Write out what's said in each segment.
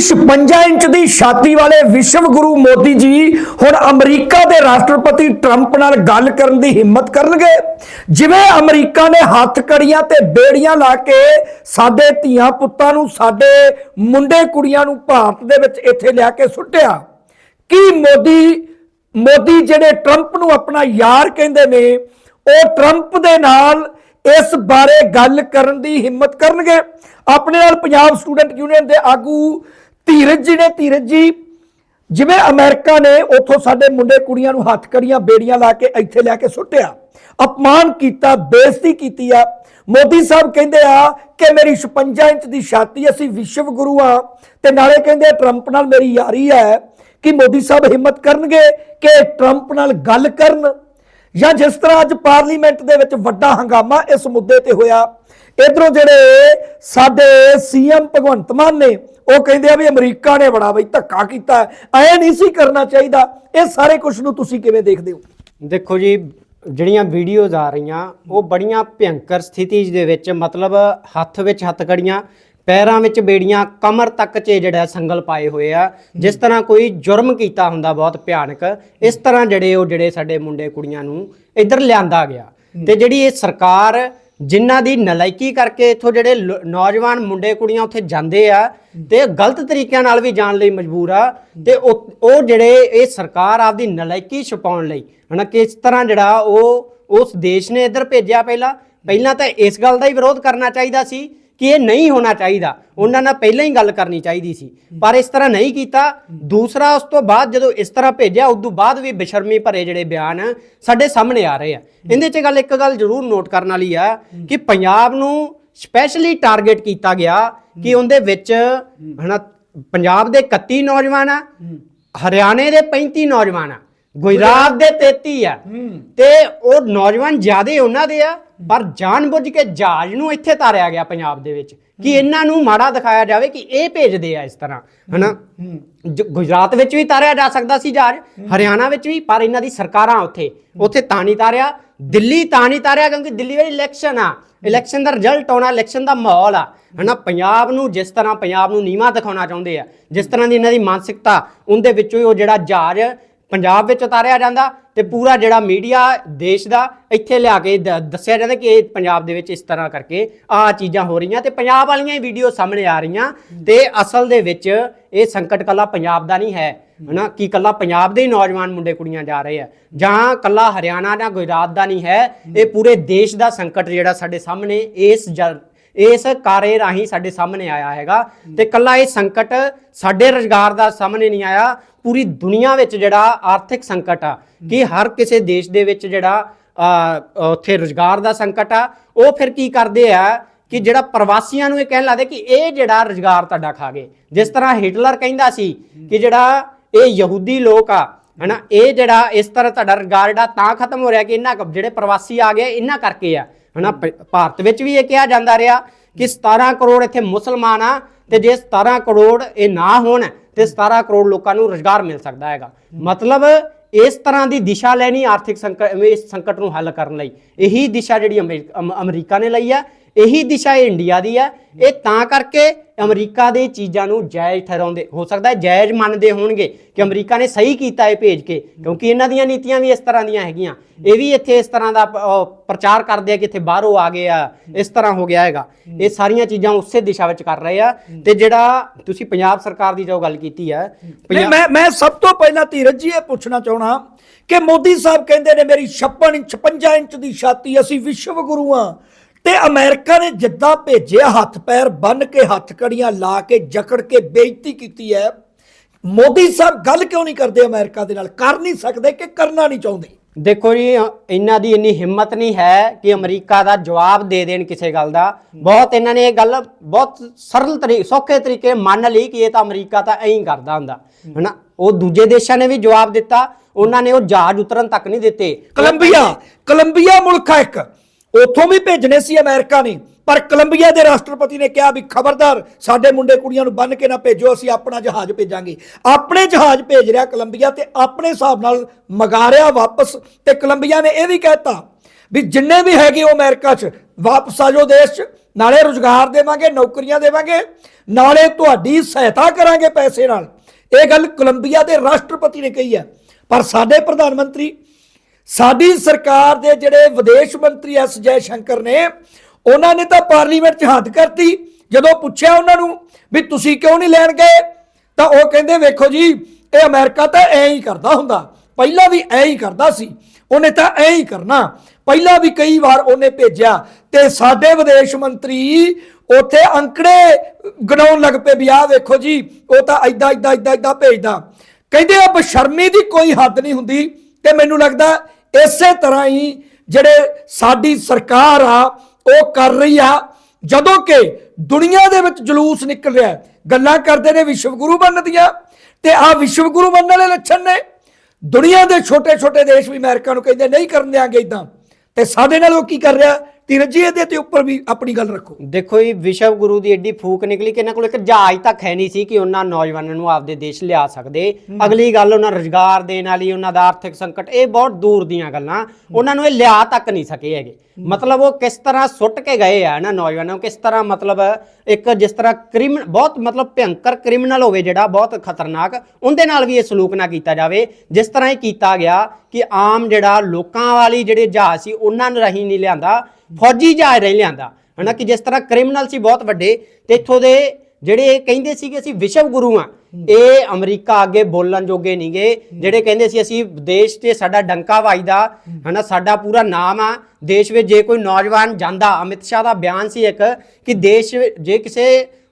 56 inch ਦੀ ਛਾਤੀ ਵਾਲੇ ਵਿਸ਼ਵ ਗੁਰੂ ਮੋਦੀ ਜੀ ਹੁਣ ਅਮਰੀਕਾ ਦੇ ਰਾਸ਼ਟਰਪਤੀ ਟਰੰਪ ਨਾਲ ਗੱਲ ਕਰਨ ਦੀ ਹਿੰਮਤ ਕਰਨਗੇ। ਜਿਵੇਂ ਅਮਰੀਕਾ ਨੇ ਹੱਥ ਕੜੀਆਂ ਤੇ ਬੇੜੀਆਂ ਲਾ ਕੇ ਸਾਡੇ ਧੀਆਂ ਪੁੱਤਾਂ ਨੂੰ ਸਾਡੇ ਮੁੰਡੇ ਕੁੜੀਆਂ ਨੂੰ ਭਾਰਤ ਦੇ ਵਿੱਚ ਇੱਥੇ ਲਿਆ ਕੇ ਸੁੱਟਿਆ। ਕੀ ਮੋਦੀ ਮੋਦੀ ਜਿਹੜੇ ਟਰੰਪ ਨੂੰ ਆਪਣਾ ਯਾਰ ਕਹਿੰਦੇ ਨੇ, ਉਹ ਟਰੰਪ ਦੇ ਨਾਲ ਇਸ ਬਾਰੇ ਗੱਲ ਕਰਨ ਦੀ ਹਿੰਮਤ ਕਰਨਗੇ। ਆਪਣੇ ਨਾਲ ਪੰਜਾਬ ਸਟੂਡੈਂਟ ਯੂਨੀਅਨ ਦੇ ਆਗੂ ਧੀਰਜ ਜੀ ਨੇ, ਧੀਰਜ ਜੀ, ਜਿਵੇਂ ਅਮਰੀਕਾ ਨੇ ਉੱਥੋਂ ਸਾਡੇ ਮੁੰਡੇ ਕੁੜੀਆਂ ਨੂੰ ਹੱਥ ਕੜੀਆਂ, ਬੇੜੀਆਂ ਲਾ ਕੇ ਇੱਥੇ ਲੈ ਕੇ ਸੁੱਟਿਆ, ਅਪਮਾਨ ਕੀਤਾ, ਬੇਇੱਜ਼ਤੀ ਕੀਤੀ ਆ। ਮੋਦੀ ਸਾਹਿਬ ਕਹਿੰਦੇ ਆ ਕਿ ਮੇਰੀ 56 ਇੰਚ ਦੀ ਛਾਤੀ, ਅਸੀਂ ਵਿਸ਼ਵ ਗੁਰੂ ਆ। ਤੇ ਨਾਲੇ ਕਹਿੰਦੇ ਟਰੰਪ ਨਾਲ ਮੇਰੀ ਯਾਰੀ ਹੈ ਕਿ ਮੋਦੀ ਸਾਹਿਬ ਹਿੰਮਤ ਕਰਨਗੇ ਕਿ ਟਰੰਪ ਨਾਲ ਗੱਲ ਕਰਨ। ਜਾਂ ਜਿਸ ਤਰ੍ਹਾਂ ਅੱਜ ਪਾਰਲੀਮੈਂਟ ਦੇ ਵਿੱਚ ਵੱਡਾ ਹੰਗਾਮਾ ਇਸ ਮੁੱਦੇ ਤੇ ਹੋਇਆ ਇਧਰੋਂ ਜਿਹੜੇ ਸਾਡੇ ਸੀਐਮ ਭਗਵੰਤ ਮਾਨ ਨੇ ਉਹ ਕਹਿੰਦੇ ਆ ਵੀ ਅਮਰੀਕਾ ਨੇ ਬੜਾ ਬਈ ਧੱਕਾ ਕੀਤਾ। ਐ ਨਹੀਂ ਸੀ ਕਰਨਾ ਚਾਹੀਦਾ। ਇਹ ਸਾਰੇ ਕੁਝ ਨੂੰ ਤੁਸੀਂ ਕਿਵੇਂ ਦੇਖਦੇ ਹੋ? ਦੇਖੋ ਜੀ ਜਿਹੜੀਆਂ ਵੀਡੀਓਜ਼ ਆ ਰਹੀਆਂ ਉਹ ਬੜੀਆਂ ਭਿਅੰਕਰ ਸਥਿਤੀ ਦੇ ਵਿੱਚ ਮਤਲਬ ਹੱਥ ਵਿੱਚ ਹੱਥਕੜੀਆਂ ਪੈਰਾਂ ਵਿੱਚ ਬੇੜੀਆਂ ਕਮਰ ਤੱਕ 'ਚ ਜਿਹੜਾ ਸੰਗਲ ਪਾਏ ਹੋਏ ਆ। ਜਿਸ ਤਰ੍ਹਾਂ ਕੋਈ ਜੁਰਮ ਕੀਤਾ ਹੁੰਦਾ ਬਹੁਤ ਭਿਆਨਕ ਇਸ ਤਰ੍ਹਾਂ ਜਿਹੜੇ ਉਹ ਜਿਹੜੇ ਸਾਡੇ ਮੁੰਡੇ ਕੁੜੀਆਂ ਨੂੰ ਇੱਧਰ ਲਿਆਂਦਾ ਗਿਆ। ਤੇ ਜਿਹੜੀ ਇਹ ਸਰਕਾਰ ਜਿਨ੍ਹਾਂ ਦੀ ਨਲਾਇਕੀ ਕਰਕੇ ਇੱਥੋਂ ਜਿਹੜੇ ਲ- ਨੌਜਵਾਨ ਮੁੰਡੇ ਕੁੜੀਆਂ ਉੱਥੇ ਜਾਂਦੇ ਆ ਤੇ ਗਲਤ ਤਰੀਕਿਆਂ ਨਾਲ ਵੀ ਜਾਣ ਲਈ ਮਜਬੂਰ ਆ ਤੇ ਉਹ ਉਹ ਜਿਹੜੇ ਇਹ ਸਰਕਾਰ ਆਪਦੀ ਨਲਾਇਕੀ ਛੁਪਾਉਣ ਲਈ, ਹਨਾ, ਕਿਸ ਤਰ੍ਹਾਂ ਜਿਹੜਾ ਉਹ, ਉਸ ਦੇਸ਼ ਨੇ ਇੱਧਰ ਭੇਜਿਆ ਪਹਿਲਾਂ ਪਹਿਲਾਂ ਤਾਂ ਇਸ ਗੱਲ ਦਾ ਹੀ ਵਿਰੋਧ ਕਰਨਾ ਚਾਹੀਦਾ ਸੀ ਕਿ ਇਹ ਨਹੀਂ ਹੋਣਾ ਚਾਹੀਦਾ। ਉਹਨਾਂ ਨਾਲ ਪਹਿਲਾਂ ਹੀ ਗੱਲ ਕਰਨੀ ਚਾਹੀਦੀ ਸੀ। ਪਰ ਇਸ ਤਰ੍ਹਾਂ ਨਹੀਂ ਕੀਤਾ। ਦੂਸਰਾ ਉਸ ਤੋਂ ਬਾਅਦ ਜਦੋਂ ਇਸ ਤਰ੍ਹਾਂ ਭੇਜਿਆ ਉਸ ਤੋਂ ਬਾਅਦ ਵੀ ਬੇਸ਼ਰਮੀ ਭਰੇ ਜਿਹੜੇ ਬਿਆਨ ਸਾਡੇ ਸਾਹਮਣੇ ਆ ਰਹੇ ਆ। ਇਹਦੇ 'ਚ ਗੱਲ ਇੱਕ ਗੱਲ ਜ਼ਰੂਰ ਨੋਟ ਕਰਨ ਵਾਲੀ ਆ ਕਿ ਪੰਜਾਬ ਨੂੰ ਸਪੈਸ਼ਲੀ ਟਾਰਗੇਟ ਕੀਤਾ ਗਿਆ ਕਿ ਉਹਦੇ ਵਿੱਚ ਹਨਾ ਪੰਜਾਬ ਦੇ 31 ਨੌਜਵਾਨ ਆ ਹਰਿਆਣੇ ਦੇ 35 ਨੌਜਵਾਨ ਆ ਗੁਜਰਾਤ ਦੇ 33 ਆ। ਤੇ ਉਹ ਨੌਜਵਾਨ ਜਿਆਦੇ ਉਹਨਾਂ ਦੇ ਆ। ਪਰ ਜਾਣਬੁੱਝ ਕੇ ਜਹਾਜ਼ ਨੂੰ ਇੱਥੇ ਤਾਰਿਆ ਗਿਆ ਪੰਜਾਬ ਦੇ ਵਿੱਚ ਕਿ ਇਹਨਾਂ ਨੂੰ ਮਾੜਾ ਦਿਖਾਇਆ ਜਾਵੇ ਕਿ ਇਹ ਭੇਜਦੇ ਆ ਇਸ ਤਰ੍ਹਾਂ ਹਨਾ? ਗੁਜਰਾਤ ਵਿੱਚ ਵੀ ਤਾਰਿਆ ਜਾ ਸਕਦਾ ਸੀ ਜਹਾਜ਼ ਹਰਿਆਣਾ ਵਿੱਚ ਵੀ ਪਰ ਇਹਨਾਂ ਦੀ ਸਰਕਾਰਾਂ ਉੱਥੇ ਉੱਥੇ ਤਾਂ ਨਹੀਂ ਤਾਰਿਆ ਦਿੱਲੀ ਤਾਂ ਨਹੀਂ ਤਾਰਿਆ ਕਿਉਂਕਿ ਦਿੱਲੀ ਵਿੱਚ ਇਲੈਕਸ਼ਨ ਆ ਇਲੈਕਸ਼ਨ ਦਾ ਰਿਜ਼ਲਟ ਆਉਣਾ ਇਲੈਕਸ਼ਨ ਦਾ ਮਾਹੌਲ ਆ ਹਨਾ? ਪੰਜਾਬ ਨੂੰ ਜਿਸ ਤਰ੍ਹਾਂ ਪੰਜਾਬ ਨੂੰ ਨੀਵਾ ਦਿਖਾਉਣਾ ਚਾਹੁੰਦੇ ਆ ਜਿਸ ਤਰ੍ਹਾਂ ਦੀ ਇਹਨਾਂ ਦੀ ਮਾਨਸਿਕਤਾ ਉਹਦੇ ਵਿੱਚੋਂ ਹੀ ਉਹ ਜਿਹੜਾ ਜਹਾਜ਼ ਪੰਜਾਬ ਵਿੱਚ ਉਤਾਰਿਆ ਜਾਂਦਾ ਤੇ ਪੂਰਾ ਜਿਹੜਾ ਮੀਡੀਆ ਦੇਸ਼ ਦਾ ਇੱਥੇ ਲਿਆ ਕੇ ਦ- ਦੱਸਿਆ ਜਾਂਦਾ ਕਿ ਇਹ ਪੰਜਾਬ ਦੇ ਵਿੱਚ ਇਸ ਤਰ੍ਹਾਂ ਕਰਕੇ ਆਹ ਚੀਜ਼ਾਂ ਹੋ ਰਹੀਆਂ ਤੇ ਪੰਜਾਬ ਵਾਲੀਆਂ ਹੀ ਵੀਡੀਓ ਸਾਹਮਣੇ ਆ ਰਹੀਆਂ ਤੇ ਅਸਲ ਦੇ ਵਿੱਚ ਇਹ ਸੰਕਟ ਕੱਲਾ ਪੰਜਾਬ ਦਾ ਨਹੀਂ ਹੈ, ਹਨਾ? ਕਿ ਕੱਲਾ ਪੰਜਾਬ ਦੇ ਹੀ ਨੌਜਵਾਨ ਮੁੰਡੇ ਕੁੜੀਆਂ ਜਾ ਰਹੇ ਆ ਜਾਂ ਕੱਲਾ ਹਰਿਆਣਾ ਜਾਂ ਗੁਜਰਾਤ ਦਾ ਨਹੀਂ ਹੈ, ਇਹ ਪੂਰੇ ਦੇਸ਼ ਦਾ ਸੰਕਟ ਜਿਹੜਾ ਸਾਡੇ ਸਾਹਮਣੇ, ਇਸ ਜ- ਇਸ ਕਾਰੇ ਰਾਹੀਂ ਸਾਡੇ ਸਾਹਮਣੇ ਆਇਆ ਹੈਗਾ ਤੇ ਕੱਲਾ ਇਹ ਸੰਕਟ ਸਾਡੇ ਰੁਜ਼ਗਾਰ ਦਾ ਸਾਹਮਣੇ ਨਹੀਂ ਆਇਆ, ਪੂਰੀ ਦੁਨੀਆ ਵਿੱਚ ਜਿਹੜਾ ਆਰਥਿਕ ਸੰਕਟ ਆ, ਕਿ ਹਰ ਕਿਸੇ ਦੇਸ਼ ਦੇ ਵਿੱਚ ਜਿਹੜਾ ਉੱਥੇ ਰੁਜ਼ਗਾਰ ਦਾ ਸੰਕਟ ਆ, ਉਹ ਫਿਰ ਕੀ ਕਰਦੇ ਆ ਕਿ ਜਿਹੜਾ ਪ੍ਰਵਾਸੀਆਂ ਨੂੰ ਇਹ ਕਹਿਣ ਲੱਗਦੇ ਕਿ ਇਹ ਜਿਹੜਾ ਰੁਜ਼ਗਾਰ ਤੁਹਾਡਾ ਖਾ ਗਏ। ਜਿਸ ਤਰ੍ਹਾਂ ਹਿਟਲਰ ਕਹਿੰਦਾ ਸੀ ਕਿ ਜਿਹੜਾ ਇਹ ਯਹੂਦੀ ਲੋਕ ਆ, ਹਨਾ, ਇਹ ਜਿਹੜਾ ਇਸ ਤਰ੍ਹਾਂ ਤੁਹਾਡਾ ਰੁਜ਼ਗਾਰ ਜਿਹੜਾ ਤਾਂ ਖਤਮ ਹੋ ਰਿਹਾ ਕਿ ਇਹਨਾਂ ਜਿਹੜੇ ਪ੍ਰਵਾਸੀ ਆ ਗਏ ਇਹਨਾਂ ਕਰਕੇ ਆ। ਹਨਾ ਪ- ਭਾਰਤ ਵਿੱਚ ਵੀ ਇਹ ਕਿਹਾ ਜਾਂਦਾ ਰਿਹਾ ਕਿ 17 ਕਰੋੜ ਇੱਥੇ ਮੁਸਲਮਾਨ ਆ ਤੇ ਜੇ 17 ਕਰੋੜ ਇਹ ਨਾ ਹੋਣ ਤੇ 17 ਕਰੋੜ ਲੋਕਾਂ ਨੂੰ ਰੁਜ਼ਗਾਰ ਮਿਲ ਸਕਦਾ ਹੈਗਾ। ਮਤਲਬ ਇਸ ਤਰ੍ਹਾਂ ਦੀ ਦਿਸ਼ਾ ਲੈਣੀ ਆਰਥਿਕ ਸੰਕਟ ਇਸ ਸੰਕਟ ਨੂੰ ਹੱਲ ਕਰਨ ਲਈ। ਇਹੀ ਦਿਸ਼ਾ ਜਿਹੜੀ ਅਮਰੀਕ- ਅਮਰੀਕਾ ਨੇ ਲਈ ਆ। ਇਹੀ ਦਿਸ਼ਾ ਇੰਡੀਆ ਦੀ ਹੈ ਇਹ ਤਾਂ ਕਰਕੇ ਅਮਰੀਕਾ ਦੇ ਚੀਜ਼ਾਂ ਨੂੰ ਜਾਇਜ਼ ਠਹਿਰਾਉਂਦੇ ਹੋ ਸਕਦਾ ਹੈ ਜਾਇਜ਼ ਮੰਨਦੇ ਹੋਣਗੇ ਕਿ ਅਮਰੀਕਾ ਨੇ ਸਹੀ ਕੀਤਾ ਇਹ ਭੇਜ ਕੇ ਕਿਉਂਕਿ ਇਹਨਾਂ ਦੀਆਂ ਨੀਤੀਆਂ ਵੀ ਇਸ ਤਰ੍ਹਾਂ ਦੀਆਂ ਹੈਗੀਆਂ। ਇਹ ਵੀ ਇੱਥੇ ਇਸ ਤਰ੍ਹਾਂ ਦਾ ਪ੍ਰਚਾਰ ਕਰਦੇ ਆ ਕਿ ਇੱਥੇ ਬਾਹਰੋਂ ਆ ਗਏ ਆ ਇਸ ਤਰ੍ਹਾਂ ਹੋ ਗਿਆ ਹੈਗਾ। ਇਹ ਸਾਰੀਆਂ ਚੀਜ਼ਾਂ ਉਸੇ ਦਿਸ਼ਾ ਵਿੱਚ ਕਰ ਰਹੇ ਆ ਤੇ ਜਿਹੜਾ ਤੁਸੀਂ ਪੰਜਾਬ ਸਰਕਾਰ ਦੀ ਜੋ ਗੱਲ ਕੀਤੀ ਹੈ ਮੈਂ ਮੈਂ ਸਭ ਤੋਂ ਪਹਿਲਾਂ ਧੀਰਜ ਜੀ ਇਹ ਪੁੱਛਣਾ ਚਾਹਣਾ ਕਿ ਮੋਦੀ ਸਾਹਿਬ ਕਹਿੰਦੇ ਨੇ ਮੇਰੀ 56 ਇੰਚ 56 ਇੰਚ ਦੀ ਛਾਤੀ ਅਸੀਂ ਵਿਸ਼ਵ ਗੁਰੂ ਆ। ਤੇ ਅਮਰੀਕਾ ਨੇ ਜਿੱਦਾਂ ਭੇਜਿਆ ਹੱਥ ਪੈਰ ਬੰਨ ਕੇ ਹੱਥ ਕੜੀਆਂ ਲਾ ਕੇ ਜਕੜ ਕੇ ਬੇਇੱਜ਼ਤੀ ਕੀਤੀ ਹੈ। ਮੋਦੀ ਸਾਹਿਬ ਗੱਲ ਕਿਉਂ ਨਹੀਂ ਕਰਦੇ ਅਮਰੀਕਾ ਦੇ ਨਾਲ? ਕਰ ਨਹੀਂ ਸਕਦੇ ਕਿ ਕਰਨਾ ਨਹੀਂ ਚਾਹੁੰਦੇ? ਦੇਖੋ ਜੀ ਇਹਨਾਂ ਦੀ ਇੰਨੀ ਹਿੰਮਤ ਨਹੀਂ ਹੈ ਕਿ ਅਮਰੀਕਾ ਦਾ ਜਵਾਬ ਦੇ ਦੇਣ ਕਿਸੇ ਗੱਲ ਦਾ। ਬਹੁਤ ਇਹਨਾਂ ਨੇ ਇਹ ਗੱਲ ਬਹੁਤ ਸਰਲ ਤਰੀਕੇ ਸੌਖੇ ਤਰੀਕੇ ਮੰਨ ਲਈ ਕਿ ਇਹ ਤਾਂ ਅਮਰੀਕਾ ਤਾਂ ਐਂ ਹੀ ਕਰਦਾ ਹੁੰਦਾ। ਹਨਾ? ਉਹ ਦੂਜੇ ਦੇਸ਼ਾਂ ਨੇ ਵੀ ਜਵਾਬ ਦਿੱਤਾ। ਉਹਨਾਂ ਨੇ ਉਹ ਜਹਾਜ਼ ਉਤਰਨ ਤੱਕ ਨਹੀਂ ਦਿੱਤੇ। ਕੋਲੰਬੀਆ। ਕੋਲੰਬੀਆ ਮੁਲਕ ਆ ਇੱਕ। ਉੱਥੋਂ ਵੀ ਭੇਜਣੇ ਸੀ ਅਮਰੀਕਾ ਨੇ। ਪਰ ਕੋਲੰਬੀਆ ਦੇ ਰਾਸ਼ਟਰਪਤੀ ਨੇ ਕਿਹਾ ਵੀ ਖਬਰਦਾਰ, ਸਾਡੇ ਮੁੰਡੇ ਕੁੜੀਆਂ ਨੂੰ ਬੰਨ ਕੇ ਨਾ ਭੇਜੋ, ਅਸੀਂ ਆਪਣਾ ਜਹਾਜ਼ ਭੇਜਾਂਗੇ। ਆਪਣੇ ਜਹਾਜ਼ ਭੇਜ ਰਿਹਾ ਕੋਲੰਬੀਆ ਤੇ ਆਪਣੇ ਹਿਸਾਬ ਨਾਲ ਮਗਾ ਰਿਹਾ ਵਾਪਸ। ਤੇ ਕੋਲੰਬੀਆ ਨੇ ਇਹ ਵੀ ਕਹਿਤਾ ਵੀ ਜਿੰਨੇ ਵੀ ਹੈਗੇ ਉਹ ਅਮਰੀਕਾ 'ਚ, ਵਾਪਸ ਆ ਜਾਓ ਦੇਸ਼ 'ਚ, ਨਾਲੇ ਰੁਜ਼ਗਾਰ ਦੇਵਾਂਗੇ, ਨੌਕਰੀਆਂ ਦੇਵਾਂਗੇ, ਨਾਲੇ ਤੁਹਾਡੀ ਸਹਾਇਤਾ ਕਰਾਂਗੇ ਪੈਸੇ ਨਾਲ। ਇਹ ਗੱਲ ਕੋਲੰਬੀਆ ਦੇ ਰਾਸ਼ਟਰਪਤੀ ਨੇ ਕਹੀ ਹੈ। ਪਰ ਸਾਡੇ ਪ੍ਰਧਾਨ ਮੰਤਰੀ ਸਾਡੀ ਸਰਕਾਰ ਦੇ ਜਿਹੜੇ ਵਿਦੇਸ਼ ਮੰਤਰੀ ਐਸ ਜੈ ਸ਼ੰਕਰ ਨੇ, ਉਹਨਾਂ ਨੇ ਤਾਂ ਪਾਰਲੀਮੈਂਟ 'ਚ ਹੱਥ ਕਰਤੀ। ਜਦੋਂ ਪੁੱਛਿਆ ਉਹਨਾਂ ਨੂੰ ਵੀ ਤੁਸੀਂ ਕਿਉਂ ਨਹੀਂ ਲੈਣ ਗਏ, ਤਾਂ ਉਹ ਕਹਿੰਦੇ, ਵੇਖੋ ਜੀ, ਇਹ ਅਮਰੀਕਾ ਤਾਂ ਐਂ ਹੀ ਕਰਦਾ ਹੁੰਦਾ। ਪਹਿਲਾਂ ਵੀ ਐਂ ਹੀ ਕਰਦਾ ਸੀ। ਉਹਨੇ ਤਾਂ ਐਂ ਹੀ ਕਰਨਾ। ਪਹਿਲਾਂ ਵੀ ਕਈ ਵਾਰ ਉਹਨੇ ਭੇਜਿਆ ਤੇ ਸਾਡੇ ਵਿਦੇਸ਼ ਮੰਤਰੀ ਉੱਥੇ ਅੰਕੜੇ ਗਣਾਉਣ ਲੱਗ ਪਏ ਵੀ ਆਹ ਵੇਖੋ ਜੀ, ਉਹ ਤਾਂ ਐਦਾਂ ਐਦਾਂ ਐਦਾਂ ਐਦਾਂ ਭੇਜਦਾ। ਕਹਿੰਦੇ ਆ ਬਸ਼ਰਮੀ ਦੀ ਕੋਈ ਹੱਦ ਨਹੀਂ ਹੁੰਦੀ ਤੇ ਮੈਨੂੰ ਲੱਗਦਾ ਇਸੇ ਤਰ੍ਹਾਂ ਹੀ ਜਿਹੜੇ ਸਾਡੀ ਸਰਕਾਰ ਆ, ਉਹ ਕਰ ਰਹੀ ਆ। ਜਦੋਂ ਕਿ ਦੁਨੀਆ ਦੇ ਵਿੱਚ ਜਲੂਸ ਨਿਕਲ ਰਿਹਾ ਗੱਲਾਂ ਕਰਦੇ ਨੇ ਵਿਸ਼ਵ ਗੁਰੂ ਬਣਨ ਦੀਆਂ ਤੇ ਆ ਵਿਸ਼ਵ ਗੁਰੂ ਬਣਨ ਵਾਲੇ ਲੱਛਣ ਨੇ। ਦੁਨੀਆ ਦੇ ਛੋਟੇ ਛੋਟੇ ਦੇਸ਼ ਵੀ ਅਮਰੀਕਾ ਨੂੰ ਕਹਿੰਦੇ, ਨਹੀਂ ਕਰਨ ਦਿਆਂਗੇ ਇਦਾਂ ਤੇ ਸਾਡੇ ਨਾਲ ਉਹ ਕੀ ਕਰ ਰਿਹਾ? ਧੀਰਜ ਜੀ ਇਹਦੇ ਤੇ ਉੱਪਰ ਵੀ ਆਪਣੀ ਗੱਲ ਰੱਖੋ। ਦੇਖੋ ਜੀ ਵਿਸ਼ਵ ਗੁਰੂ ਦੀ ਐਡੀ ਫੂਕ ਨਿਕਲੀ ਕਿ ਇਹਨਾਂ ਕੋਲ ਇੱਕ ਜਹਾਜ਼ ਤੱਕ ਹੈ ਨਹੀਂ ਸੀ ਕਿ ਉਹਨਾਂ ਨੌਜਵਾਨਾਂ ਨੂੰ ਆਪਦੇ ਦੇਸ਼ ਲਿਆ ਸਕਦੇ। ਅਗਲੀ ਗੱਲ ਉਹਨਾਂ ਰੁਜ਼ਗਾਰ ਦੇਣ ਵਾਲੀ ਉਹਨਾਂ ਦਾ ਆਰਥਿਕ ਸੰਕਟ ਇਹ ਬਹੁਤ ਦੂਰ ਦੀਆਂ ਗੱਲਾਂ। ਉਹਨਾਂ ਨੂੰ ਇਹ ਲਿਆ ਤੱਕ ਨਹੀਂ ਸਕੇ ਹੈਗੇ। ਮਤਲਬ ਉਹ ਕਿਸ ਤਰ੍ਹਾਂ ਸੁੱਟ ਕੇ ਗਏ ਆ ਨਾ ਨੌਜਵਾਨਾਂ ਨੂੰ ਕਿਸ ਤਰ੍ਹਾਂ ਮਤਲਬ ਇੱਕ ਜਿਸ ਤਰ੍ਹਾਂ ਕ੍ਰਿਮਨ ਬਹੁਤ ਮਤਲਬ ਭਿਅੰਕਰ ਕ੍ਰਿਮੀਨਲ ਹੋਵੇ ਜਿਹੜਾ ਬਹੁਤ ਖਤਰਨਾਕ ਉਹਦੇ ਨਾਲ ਵੀ ਇਹ ਸਲੂਕ ਨਾ ਕੀਤਾ ਜਾਵੇ। ਜਿਸ ਤਰ੍ਹਾਂ ਇਹ ਕੀਤਾ ਗਿਆ ਕਿ ਆਮ ਜਿਹੜਾ ਲੋਕਾਂ ਵਾਲੀ ਜਿਹੜੇ ਜਹਾਜ਼ ਸੀ ਉਹਨਾਂ ਨੂੰ ਰਹੀ ਨਹੀਂ ਲਿਆਂਦਾ। ਫੌਜੀ ਜਹਾਜ਼ ਰਹੀ ਲਿਆਂਦਾ। ਹਨਾ ਕਿ ਜਿਸ ਤਰ੍ਹਾਂ ਕ੍ਰਿਮੀਨਲ ਸੀ, ਬਹੁਤ ਵੱਡੇ। ਤੇ ਇੱਥੋਂ ਦੇ ਜਿਹੜੇ ਕਹਿੰਦੇ ਸੀ ਕਿ ਅਸੀਂ ਵਿਸ਼ਵ ਗੁਰੂ ਆ, ਇਹ ਅਮਰੀਕਾ ਅੱਗੇ ਬੋਲਣ ਜੋਗੇ ਨਹੀਂਗੇ ਜਿਹੜੇ ਕਹਿੰਦੇ ਸੀ, ਅਸੀਂ ਦੇਸ਼ ਤੇ ਸਾਡਾ ਡੰਕਾ ਵੱਜਦਾ, ਹਨਾ ਸਾਡਾ ਪੂਰਾ ਨਾਮ ਆ। ਦੇਸ਼ ਵਿੱਚ ਜੇ ਕੋਈ ਨੌਜਵਾਨ ਜਾਂਦਾ, ਅਮਿਤ ਸ਼ਾਹ ਦਾ ਬਿਆਨ ਸੀ ਇੱਕ, ਕਿ ਦੇਸ਼ ਜੇ ਕਿਸੇ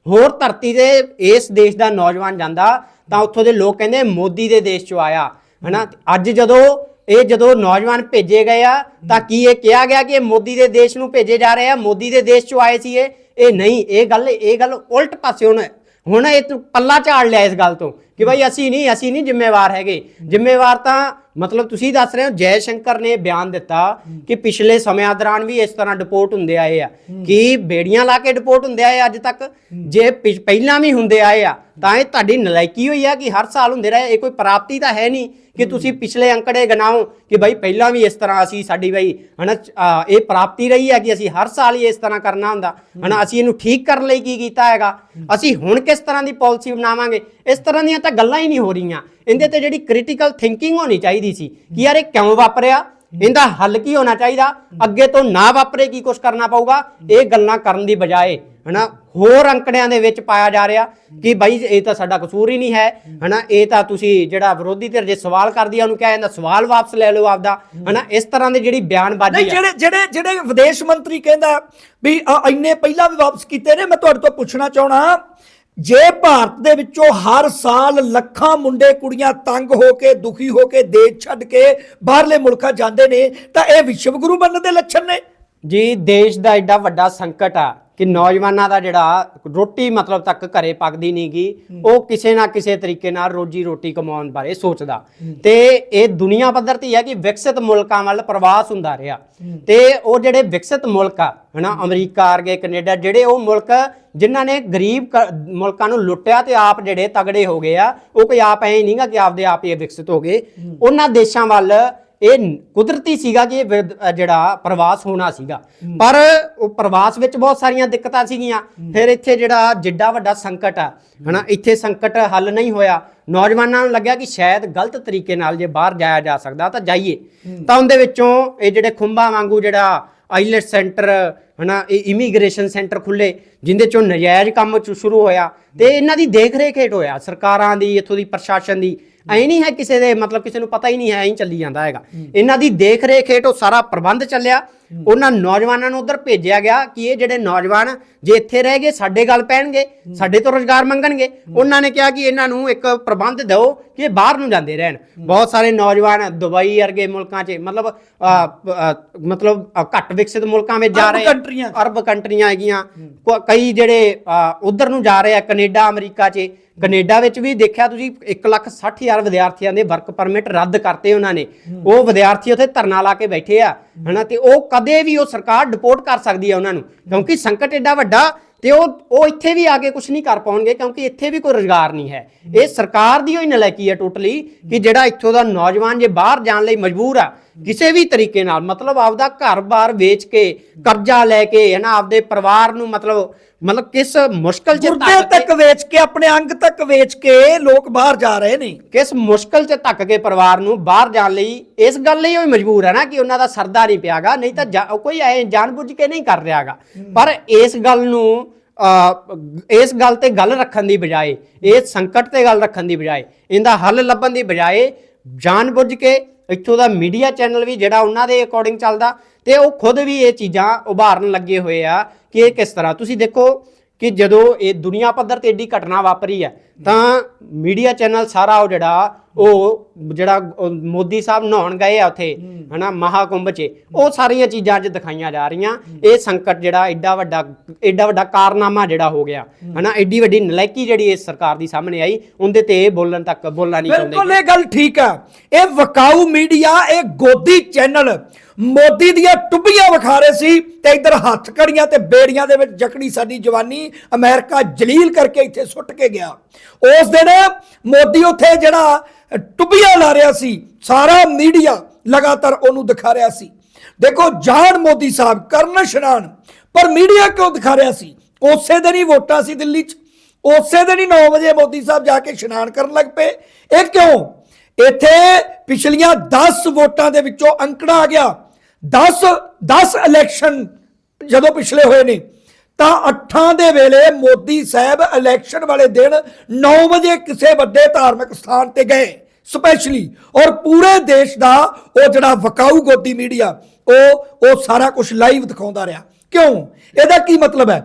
ਹੋਰ ਧਰਤੀ ਤੇ ਇਸ ਦੇਸ਼ ਦਾ ਨੌਜਵਾਨ ਜਾਂਦਾ, ਤਾਂ ਉੱਥੋਂ ਦੇ ਲੋਕ ਕਹਿੰਦੇ ਮੋਦੀ ਦੇ ਦੇਸ਼ ਚੋਂ ਆਇਆ। ਹਨਾ, ਅੱਜ ਜਦੋਂ ਇਹ ਜਦੋਂ ਨੌਜਵਾਨ ਭੇਜੇ ਗਏ ਆ ਤਾਂ ਕੀ ਇਹ ਕਿਹਾ ਗਿਆ ਕਿ ਇਹ ਮੋਦੀ ਦੇ ਦੇਸ਼ ਨੂੰ ਭੇਜੇ ਜਾ ਰਹੇ ਆ? ਮੋਦੀ ਦੇ ਦੇਸ਼ ਚੋਂ ਆਏ ਸੀ ਇਹ ਇਹ ਨਹੀਂ ਇਹ ਗੱਲ ਇਹ ਗੱਲ ਉਲਟ ਪਾਸੇ ਹੁਣ ਹੁਣ ਇਹ ਪੱਲਾ ਝਾੜ ਲਿਆ ਇਸ ਗੱਲ ਤੋਂ। ਕਿ ਭਾਈ ਅਸੀਂ ਨਹੀਂ ਅਸੀਂ ਨਹੀਂ ਜ਼ਿੰਮੇਵਾਰ ਹੈਗੇ। ਜ਼ਿੰਮੇਵਾਰ ਤਾਂ ਮਤਲਬ ਤੁਸੀਂ ਦੱਸ ਰਹੇ ਹੋ ਜੈ ਸ਼ੰਕਰ ਨੇ ਬਿਆਨ ਦਿੱਤਾ ਕਿ ਪਿਛਲੇ ਸਮਿਆਂ ਦੌਰਾਨ ਵੀ ਇਸ ਤਰ੍ਹਾਂ ਡਿਪੋਰਟ ਹੁੰਦੇ ਆਏ ਆ। ਕਿ ਬੇੜੀਆਂ ਲਾ ਕੇ ਡਿਪੋਰਟ ਹੁੰਦੇ ਆਏ ਅੱਜ ਤੱਕ। ਜੇ ਪਿਛ- ਪਹਿਲਾਂ ਵੀ ਹੁੰਦੇ ਆਏ ਆ ਤਾਂ ਇਹ ਤੁਹਾਡੀ ਨਲਾਇਕੀ ਹੋਈ ਆ ਕਿ ਹਰ ਸਾਲ ਹੁੰਦੇ ਰਹੇ ਇਹ ਕੋਈ ਪ੍ਰਾਪਤੀ ਤਾਂ ਹੈ ਨਹੀਂ ਕਿ ਤੁਸੀਂ ਪਿਛਲੇ ਅੰਕੜੇ ਗਣਾਓ ਕਿ ਭਾਈ ਪਹਿਲਾਂ ਵੀ ਇਸ ਤਰ੍ਹਾਂ ਅਸੀਂ ਸਾਡੀ ਬਈ ਹਨਾ ਅ, ਇਹ ਪ੍ਰਾਪਤੀ ਰਹੀ ਹੈ ਕਿ ਅਸੀਂ ਹਰ ਸਾਲ ਹੀ ਇਸ ਤਰ੍ਹਾਂ ਕਰਨਾ ਹੁੰਦਾ। ਹਨਾ ਅਸੀਂ ਇਹਨੂੰ ਠੀਕ ਕਰਨ ਲਈ ਕੀ ਕੀਤਾ ਹੈਗਾ? ਅਸੀਂ ਹੁਣ ਕਿਸ ਤਰ੍ਹਾਂ ਦੀ ਪਾਲਿਸੀ ਬਣਾਵਾਂਗੇ? ਇਸ ਤਰ੍ਹਾਂ ਦੀਆਂ ਤਾਂ ਗੱਲਾਂ ਹੀ ਨਹੀਂ ਹੋ ਰਹੀਆਂ। ਇਹਦੇ ਤੇ ਜਿਹੜੀ ਕ੍ਰਿਟੀਕਲ ਥਿੰਕਿੰਗ ਹੋਣੀ ਚਾਹੀਦੀ ਸੀ ਕਿ ਯਾਰ ਇਹ ਕਿਉਂ ਵਾਪਰਿਆ? ਇਹਦਾ ਹੱਲ ਕੀ ਹੋਣਾ ਚਾਹੀਦਾ? ਅੱਗੇ ਤੋਂ ਨਾ ਵਾਪਰੇ ਕੀ ਕੁਝ ਕਰਨਾ ਪਊਗਾ? ਇਹ ਗੱਲਾਂ ਕਰਨ ਦੀ ਬਜਾਏ ਹਨਾ ਹੋਰ ਅੰਕੜਿਆਂ ਦੇ ਵਿੱਚ ਪਾਇਆ ਜਾ ਰਿਹਾ ਕਿ ਬਾਈ ਇਹ ਤਾਂ ਸਾਡਾ ਕਸੂਰ ਹੀ ਨਹੀਂ ਹੈ ਹਨਾ ਇਹ ਤਾਂ ਤੁਸੀਂ ਜਿਹੜਾ ਵਿਰੋਧੀ ਧਿਰ ਜੇ ਸਵਾਲ ਕਰਦੀ ਆ ਉਹਨੂੰ ਕਿਹਾ ਜਾਂਦਾ ਸਵਾਲ ਵਾਪਸ ਲੈ ਲਓ ਆਪਦਾ ਹਨਾ ਇਸ ਤਰ੍ਹਾਂ ਦੀ ਜਿਹੜੀ ਬਿਆਨਬਾਜ਼ੀ ਨਹੀਂ ਜਿਹੜੇ ਜਿਹੜੇ ਜਿਹੜੇ ਵਿਦੇਸ਼ ਮੰਤਰੀ ਕਹਿੰਦਾ ਵੀ ਇੰਨੇ ਪਹਿਲਾਂ ਵੀ ਵਾਪਸ ਕੀਤੇ ਨੇ ਮੈਂ ਤੁਹਾਡੇ ਤੋਂ ਪੁੱਛਣਾ ਚਾਹਣਾ ਜੇ ਭਾਰਤ ਦੇ ਵਿੱਚੋਂ ਹਰ ਸਾਲ ਲੱਖਾਂ ਮੁੰਡੇ ਕੁੜੀਆਂ ਤੰਗ ਹੋ ਕੇ, ਦੁਖੀ ਹੋ ਕੇ, ਦੇਸ਼ ਛੱਡ ਕੇ ਬਾਹਰਲੇ ਮੁਲਕਾਂ ਜਾਂਦੇ ਨੇ, ਤਾਂ ਇਹ ਵਿਸ਼ਵ ਗੁਰੂ ਬਣਨ ਦੇ ਲੱਛਣ ਨੇ। ਜੀ ਦੇਸ਼ ਦਾ ਐਡਾ ਵੱਡਾ ਸੰਕਟ ਆ ਕਿ ਨੌਜਵਾਨਾਂ ਦਾ ਜਿਹੜਾ ਰੋਟੀ ਮਤਲਬ ਤੱਕ ਘਰੇ ਪੱਕਦੀ ਨਹੀਂਗੀ ਉਹ ਕਿਸੇ ਨਾ ਕਿਸੇ ਤਰੀਕੇ ਨਾਲ ਰੋਜੀ ਰੋਟੀ ਕਮਾਉਣ ਬਾਰੇ ਸੋਚਦਾ। ਤੇ ਇਹ ਦੁਨੀਆ ਪੱਧਰ ਤੇ ਹੀ ਕਿ ਵਿਕਸਿਤ ਮੁਲਕਾਂ ਵੱਲ ਪ੍ਰਵਾਸ ਹੁੰਦਾ ਰਿਹਾ। ਤੇ ਉਹ ਜਿਹੜੇ ਵਿਕਸਿਤ ਮੁਲਕ ਆ ਹਨਾ ਅਮਰੀਕਾ ਵਰਗੇ ਕੈਨੇਡਾ ਜਿਹੜੇ ਉਹ ਮੁਲਕ ਜਿਨ੍ਹਾਂ ਨੇ ਗਰੀਬ ਮੁਲਕਾਂ ਨੂੰ ਲੁੱਟਿਆ ਤੇ ਆਪ ਜਿਹੜੇ ਤਗੜੇ ਹੋ ਗਏ ਆ ਉਹ ਕੋਈ ਆਪ ਐ ਨਹੀਂਗਾ ਕਿ ਆਪਦੇ ਆਪ ਹੀ ਵਿਕਸਿਤ ਹੋ ਗਏ। ਉਹਨਾਂ ਦੇਸ਼ਾਂ ਵੱਲ ਇਹ ਕੁਦਰਤੀ ਸੀਗਾ ਕਿ ਇਹ ਵਿਦ- ਅ ਜਿਹੜਾ ਪ੍ਰਵਾਸ ਹੋਣਾ ਸੀਗਾ। ਪਰ ਉਹ ਪ੍ਰਵਾਸ ਵਿੱਚ ਬਹੁਤ ਸਾਰੀਆਂ ਦਿੱਕਤਾਂ ਸੀਗੀਆਂ। ਫਿਰ ਇੱਥੇ ਜਿਹੜਾ ਜਿੱਡਾ ਵੱਡਾ ਸੰਕਟ ਆ ਹਨਾ ਇੱਥੇ ਸੰਕਟ ਹੱਲ ਨਹੀਂ ਹੋਇਆ। ਨੌਜਵਾਨਾਂ ਨੂੰ ਲੱਗਿਆ ਕਿ ਸ਼ਾਇਦ ਗਲਤ ਤਰੀਕੇ ਨਾਲ ਜੇ ਬਾਹਰ ਜਾਇਆ ਜਾ ਸਕਦਾ ਤਾਂ ਜਾਈਏ। ਤਾਂ ਉਹਦੇ ਵਿੱਚੋਂ ਇਹ ਜਿਹੜੇ ਖੁੰਬਾਂ ਵਾਂਗੂ ਜਿਹੜਾ ਆਈਲੈਟ ਸੈਂਟਰ ਹਨਾ ਇਹ ਇਮੀਗ੍ਰੇਸ਼ਨ ਸੈਂਟਰ ਖੁੱਲੇ ਜਿੰਦੇ ਚੋਂ ਨਜਾਇਜ਼ ਕੰਮ ਚ ਸ਼ੁਰੂ ਹੋਇਆ। ਤੇ ਇਹਨਾਂ ਦੀ ਦੇਖ ਰੇਖ ਹੇਠ ਹੋਇਆ। ਸਰਕਾਰਾਂ ਦੀ ਇੱਥੋਂ ਦੀ ਪ੍ਰਸ਼ਾਸਨ ਦੀ। ਐ ਨਹੀਂ ਹੈ ਕਿਸੇ ਦੇ ਮਤਲਬ ਕਿਸੇ ਨੂੰ ਪਤਾ ਹੀ ਨਹੀਂ ਹੈ ਐਂ ਚੱਲੀ ਜਾਂਦਾ ਹੈਗਾ। ਇਹਨਾਂ ਦੀ ਦੇਖ ਰੇਖ ਹੇਠ ਉਹ ਸਾਰਾ ਪ੍ਰਬੰਧ ਚੱਲਿਆ। ਉਹਨਾਂ ਨੌਜਵਾਨਾਂ ਨੂੰ ਉਧਰ ਭੇਜਿਆ ਗਿਆ ਕਿ ਇਹ ਜਿਹੜੇ ਨੌਜਵਾਨ ਜੇ ਇੱਥੇ ਰਹਿ ਗਏ ਸਾਡੇ ਗੱਲ ਪੈਣਗੇ ਸਾਡੇ ਤੋਂ ਰੋਜ਼ਗਾਰ ਮੰਗਣਗੇ। ਉਹਨਾਂ ਨੇ ਕਿਹਾ ਕਿ ਇਹਨਾਂ ਨੂੰ ਇੱਕ ਪ੍ਰਬੰਧ ਦਿਓ ਕਿ ਇਹ ਬਾਹਰ ਨੂੰ ਜਾਂਦੇ ਰਹਿਣ। ਬਹੁਤ ਸਾਰੇ ਨੌਜਵਾਨ ਦੁਬਈ ਵਰਗੇ ਮੁਲਕਾਂ 'ਚ ਮਤਲਬ ਮਤਲਬ ਘੱਟ ਵਿਕਸਿਤ ਮੁਲਕਾਂ ਵਿੱਚ ਜਾ ਰਹੇ। ਅਰਬ ਕੰਟਰੀਆਂ ਹੈਗੀਆਂ। ਕਈ ਜਿਹੜੇ ਉਧਰ ਨੂੰ ਜਾ ਰਹੇ ਆ ਕੈਨੇਡਾ ਅਮਰੀਕਾ 'ਚ ਕੈਨੇਡਾ ਵਿੱਚ ਵੀ ਦੇਖਿਆ ਤੁਸੀਂ 160000 ਵਿਦਿਆਰਥੀਆਂ ਦੇ ਵਰਕ ਪਰਮਿਟ ਰੱਦ ਕਰਤੇ ਉਹਨਾਂ ਨੇ। ਉਹ ਵਿਦਿਆਰਥੀ ਉੱਥੇ ਧਰਨਾ ਲਾ ਕੇ ਬੈਠੇ ਆ ਹਨਾ ਤੇ ਉਹ ਕਦੇ ਵੀ ਉਹ ਸਰਕਾਰ ਡਿਪੋਰਟ ਕਰ ਸਕਦੀ ਹੈ ਉਹਨਾਂ ਨੂੰ ਕਿਉਂਕਿ ਸੰਕਟ ਐਡਾ ਵੱਡਾ ਤੇ ਉਹ ਉਹ ਇੱਥੇ ਵੀ ਆ ਕੇ ਕੁਝ ਨਹੀਂ ਕਰ ਪਾਉਣਗੇ ਕਿਉਂਕਿ ਇੱਥੇ ਵੀ ਕੋਈ ਰੁਜ਼ਗਾਰ ਨਹੀਂ ਹੈ। ਇਹ ਸਰਕਾਰ ਦੀ ਹੋਈ ਨਲਾਇਕੀ ਹੈ ਟੋਟਲੀ ਕਿ ਜਿਹੜਾ ਇੱਥੋਂ ਦਾ ਨੌਜਵਾਨ ਜੇ ਬਾਹਰ ਜਾਣ ਲਈ ਮਜਬੂਰ ਆ ਕਿਸੇ ਵੀ ਤਰੀਕੇ ਨਾਲ ਮਤਲਬ ਆਪਦਾ ਘਰ-ਬਾਰ ਵੇਚ ਕੇ ਕਰਜ਼ਾ ਲੈ ਕੇ ਹੈ ਨਾ ਆਪਦੇ ਪਰਿਵਾਰ ਨੂੰ ਮਤਲਬ ਮਤਲਬ ਕਿਸ ਮੁਸ਼ਕਲ 'ਚ ਗੁਰਦੇ ਤੱਕ ਵੇਚ ਕੇ ਆਪਣੇ ਅੰਗ ਤੱਕ ਵੇਚ ਕੇ ਲੋਕ ਬਾਹਰ ਜਾ ਰਹੇ ਨੇ। ਕਿਸ ਮੁਸ਼ਕਲ 'ਚ ਧੱਕ ਕੇ ਪਰਿਵਾਰ ਨੂੰ ਬਾਹਰ ਜਾਣ ਲਈ ਇਸ ਗੱਲ ਲਈ ਉਹ ਮਜਬੂਰ ਹੈ ਨਾ ਕਿ ਉਹਨਾਂ ਦਾ ਸਰਦਾ ਨਹੀਂ ਪਿਆਗਾ ਨਹੀਂ ਤਾਂ ਕੋਈ ਐ ਜਾਣਬੁੱਝ ਕੇ ਨਹੀਂ ਕਰ ਰਿਹਾਗਾ। ਪਰ ਇਸ ਗੱਲ ਨੂੰ ਇਸ ਗੱਲ ਤੇ ਗੱਲ ਰੱਖਣ ਦੀ ਬਜਾਏ ਇਸ ਸੰਕਟ ਤੇ ਗੱਲ ਰੱਖਣ ਦੀ ਬਜਾਏ ਇਹਦਾ ਹੱਲ ਲੱਭਣ ਦੀ ਬਜਾਏ ਜਾਣਬੁੱਝ ਕੇ ਇੱਥੋਂ ਦਾ ਮੀਡੀਆ ਚੈਨਲ ਵੀ ਜਿਹੜਾ ਉਹਨਾਂ ਦੇ ਅਕੋਰਡਿੰਗ ਚੱਲਦਾ ਤੇ ਉਹ ਖੁਦ ਵੀ ਇਹ ਚੀਜ਼ਾਂ ਉਭਾਰਨ ਲੱਗੇ ਹੋਏ ਆ ਕਿ ਇਹ ਕਿਸ ਤਰ੍ਹਾਂ। ਤੁਸੀਂ ਦੇਖੋ ਕਿ ਜਦੋਂ ਇਹ ਦੁਨੀਆ ਪੱਧਰ ਤੇ ਏਡੀ ਘਟਨਾ ਵਾਪਰੀ ਹੈ ਤਾਂ ਮੀਡੀਆ ਚੈਨਲ ਸਾਰਾ ਉਹ ਜਿਹੜਾ ਉਹ ਜਿਹੜਾ ਮੋਦੀ ਸਾਹਿਬ ਨਹਾਉਣ ਗਏ ਆ ਉੱਥੇ ਹਨਾ ਮਹਾਕੁੰਭ 'ਚ। ਉਹ ਸਾਰੀਆਂ ਚੀਜ਼ਾਂ ਅੱਜ ਦਿਖਾਈਆਂ ਜਾ ਰਹੀਆਂ। ਇਹ ਸੰਕਟ ਜਿਹੜਾ ਐਡਾ ਵੱਡਾ ਐਡਾ ਵੱਡਾ ਕਾਰਨਾਮਾ ਜਿਹੜਾ ਹੋ ਗਿਆ ਹਨਾ ਐਡੀ ਵੱਡੀ ਨਲਾਇਕੀ ਜਿਹੜੀ ਇਸ ਸਰਕਾਰ ਦੀ ਸਾਹਮਣੇ ਆਈ ਉਹਦੇ ਤੇ ਇਹ ਬੋਲਣ ਤੱਕ ਬੋਲਣਾ ਨਹੀਂ ਚਾਹੁੰਦੇ। ਬਿਲਕੁਲ ਇਹ ਗੱਲ ਠੀਕ ਆ। ਇਹ ਵਕਾਊ ਮੀਡੀਆ ਇਹ ਗੋਦੀ ਚੈਨਲ ਮੋਦੀ ਦੀਆਂ ਟੁੱਬੀਆਂ ਵਿਖਾ ਰਹੇ ਸੀ ਤੇ ਇਧਰ ਹੱਥ ਕੜੀਆਂ ਤੇ ਬੇੜੀਆਂ ਦੇ ਵਿੱਚ ਜਕੜੀ ਸਾਡੀ ਜਵਾਨੀ ਅਮਰੀਕਾ ਜਲੀਲ ਕਰਕੇ ਇੱਥੇ ਸੁੱਟ ਕੇ ਗਿਆ। ਉਸ ਦਿਨ ਮੋਦੀ ਉੱਥੇ ਜਿਹੜਾ ਟੁੱਬੀਆਂ ਲਾ ਰਿਹਾ ਸੀ, ਸਾਰਾ ਮੀਡੀਆ ਲਗਾਤਾਰ ਉਹਨੂੰ ਦਿਖਾ ਰਿਹਾ ਸੀ। ਦੇਖੋ ਜਾਨ ਮੋਦੀ ਸਾਹਿਬ, ਕਰਨ ਇਸ਼ਨਾਨ ਪਰ ਮੀਡੀਆ ਕਿਉਂ ਦਿਖਾ ਰਿਹਾ ਸੀ? ਉਸੇ ਦਿਨ ਹੀ ਵੋਟਾਂ ਸੀ ਦਿੱਲੀ 'ਚ। ਉਸੇ ਦਿਨ ਹੀ 9 ਵਜੇ ਮੋਦੀ ਸਾਹਿਬ ਜਾ ਕੇ ਇਸ਼ਨਾਨ ਕਰਨ ਲੱਗ ਪਏ। ਇਹ ਕਿਉਂ? ਇੱਥੇ ਪਿਛਲੀਆਂ 10 ਵੋਟਾਂ ਦੇ ਵਿੱਚੋਂ ਅੰਕੜਾ ਆ ਗਿਆ। 10 10 ਇਲੈਕਸ਼ਨ ਜਦੋਂ ਪਿਛਲੇ ਹੋਏ ਨੇ, ਤਾਂ ਅੱਠਾਂ ਦੇ ਵੇਲੇ ਮੋਦੀ ਸਾਹਿਬ ਇਲੈਕਸ਼ਨ ਵਾਲੇ ਦਿਨ 9 ਵਜੇ ਕਿਸੇ ਵੱਡੇ ਧਾਰਮਿਕ ਸਥਾਨ ਤੇ ਗਏ ਸਪੈਸ਼ਲੀ ਔਰ ਪੂਰੇ ਦੇਸ਼ ਦਾ ਉਹ ਜਿਹੜਾ ਵਕਾਊ ਗੋਦੀ ਮੀਡੀਆ ਉਹ ਉਹ ਸਾਰਾ ਕੁਝ ਲਾਈਵ ਦਿਖਾਉਂਦਾ ਰਿਹਾ। ਕਿਉਂ? ਇਹਦਾ ਕੀ ਮਤਲਬ ਹੈ?